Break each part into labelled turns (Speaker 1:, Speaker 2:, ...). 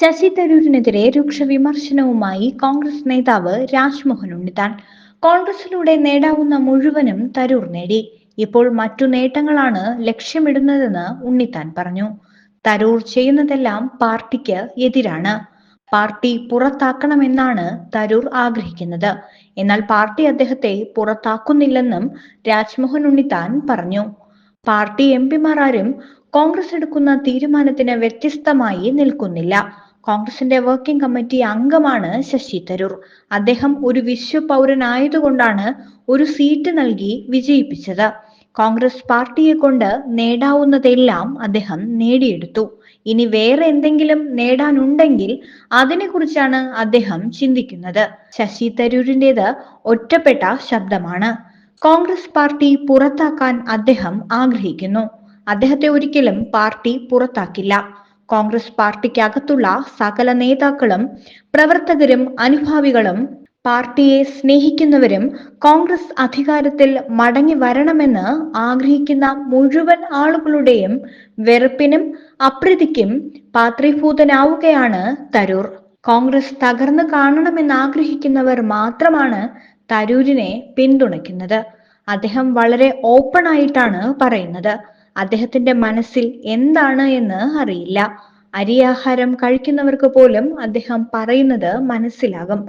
Speaker 1: ശശി തരൂരിനെതിരെ രൂക്ഷ വിമർശനവുമായി കോൺഗ്രസ് നേതാവ് രാജ്മോഹൻ ഉണ്ണിത്താൻ കോൺഗ്രസിലൂടെ നേടാവുന്ന മുഴുവനും തരൂർ നേടി. ഇപ്പോൾ മറ്റു നേട്ടങ്ങളാണ് ലക്ഷ്യമിടുന്നതെന്ന് ഉണ്ണിത്താൻ പറഞ്ഞു. തരൂർ ചെയ്യുന്നതെല്ലാം പാർട്ടിക്ക് എതിരാണ്. പാർട്ടി പുറത്താക്കണമെന്നാണ് തരൂർ ആഗ്രഹിക്കുന്നത്. എന്നാൽ പാർട്ടി അദ്ദേഹത്തെ പുറത്താക്കുന്നില്ലെന്നും രാജ്മോഹൻ ഉണ്ണിത്താൻ പറഞ്ഞു. പാർട്ടി എം പിമാർ ആരും കോൺഗ്രസ് എടുക്കുന്ന തീരുമാനത്തിന് വ്യത്യസ്തമായി നിൽക്കുന്നില്ല. കോൺഗ്രസിന്റെ വർക്കിംഗ് കമ്മിറ്റി അംഗമാണ് ശശി തരൂർ. അദ്ദേഹം ഒരു വിശ്വപൗരനായതുകൊണ്ടാണ് ഒരു സീറ്റ് നൽകി വിജയിപ്പിച്ചത്. കോൺഗ്രസ് പാർട്ടിയെ കൊണ്ട് നേടാവുന്നതെല്ലാം അദ്ദേഹം നേടിയെടുത്തു. ഇനി വേറെ എന്തെങ്കിലും നേടാനുണ്ടെങ്കിൽ അതിനെക്കുറിച്ചാണ് അദ്ദേഹം ചിന്തിക്കുന്നത്. ശശി തരൂരിന്റെത് ഒറ്റപ്പെട്ട ശബ്ദമാണ്. കോൺഗ്രസ് പാർട്ടി പുറത്താക്കാൻ അദ്ദേഹം ആഗ്രഹിക്കുന്നു. അദ്ദേഹത്തെ ഒരിക്കലും പാർട്ടി പുറത്താക്കില്ല. കോൺഗ്രസ് പാർട്ടിക്കകത്തുള്ള സകല നേതാക്കളും പ്രവർത്തകരും അനുഭാവികളും പാർട്ടിയെ സ്നേഹിക്കുന്നവരും കോൺഗ്രസ് അധികാരത്തിൽ മടങ്ങി വരണമെന്ന് ആഗ്രഹിക്കുന്ന മുഴുവൻ ആളുകളുടെയും വെറുപ്പിനും അപ്രീതിക്കും പാത്രീഭൂതനാവുകയാണ് തരൂർ. കോൺഗ്രസ് തകർന്നു കാണണമെന്ന് ആഗ്രഹിക്കുന്നവർ മാത്രമാണ് തരൂരിനെ പിന്തുണയ്ക്കുന്നത്. അദ്ദേഹം വളരെ ഓപ്പൺ ആയിട്ടാണ് പറയുന്നത്. അദ്ദേഹത്തിന്റെ മനസ്സിൽ എന്താണ് എന്ന് അറിയില്ല. അരിയാഹാരം കഴിക്കുന്നവർക്ക് പോലും അദ്ദേഹം പറയുന്നത് മനസ്സിലാകും.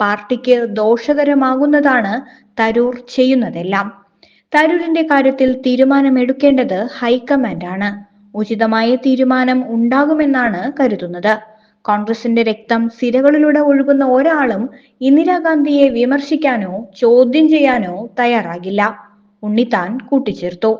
Speaker 1: പാർട്ടിക്ക് ദോഷകരമാകുന്നതാണ് തരൂർ ചെയ്യുന്നതെല്ലാം. തരൂരിന്റെ കാര്യത്തിൽ തീരുമാനമെടുക്കേണ്ടത് ഹൈക്കമാൻഡാണ്. ഉചിതമായ തീരുമാനം ഉണ്ടാകുമെന്നാണ് കരുതുന്നത്. കോൺഗ്രസിന്റെ രക്തം സിരകളിലൂടെ ഒഴുകുന്ന ഒരാളും ഇന്ദിരാഗാന്ധിയെ വിമർശിക്കാനോ ചോദ്യം ചെയ്യാനോ തയ്യാറാകില്ല. ഉണ്ണിത്താൻ കൂട്ടിച്ചേർത്തു.